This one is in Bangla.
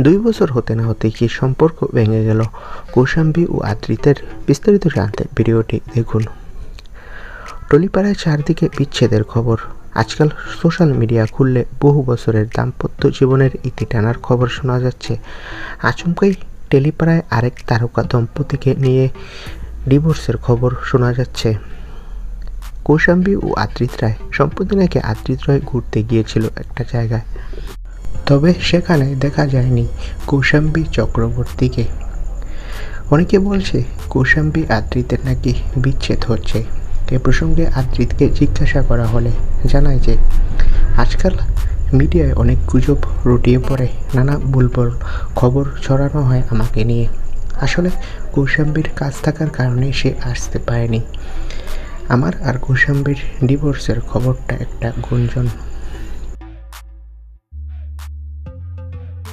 দুই বছর হতে না হতে কি সম্পর্ক ভেঙে গেল? কৌশাম্বী ও আদ্রিতের বিস্তারিত জানতে ভিডিওটি দেখুন। টলিপাড়ায় চারদিকে বিচ্ছেদের খবর। আজকাল সোশ্যাল মিডিয়া খুললে বহু বছরের দাম্পত্য জীবনের ইতি টানার খবর শোনা যাচ্ছে। আচমকাই টেলিপাড়ায় আরেক তারকা দম্পতিকে নিয়ে ডিভোর্সের খবর শোনা যাচ্ছে। কৌশাম্বী ও আদ্রিত রায় সম্প্রতি নাকি আদ্রিত রায় ঘুরতে গিয়েছিল একটা জায়গায়। তবে সেখানে দেখা যায়নি কৌশাম্বী চক্রবর্তীকে। অনেকে বলছে কৌশাম্বী আদ্রিতের নাকি বিচ্ছেদ হচ্ছে। এ প্রসঙ্গে আদ্রিতকে জিজ্ঞাসা করা হলে জানায় যে, আজকাল মিডিয়ায় অনেক গুজব রটিয়ে পড়ে, নানা ভুলবল খবর ছড়ানো হয় আমাকে নিয়ে। আসলে কৌশাম্বীর কাজ থাকার কারণে সে আসতে পারেনি। আমার আর কৌশাম্বীর ডিভোর্সের খবরটা একটা গুঞ্জন।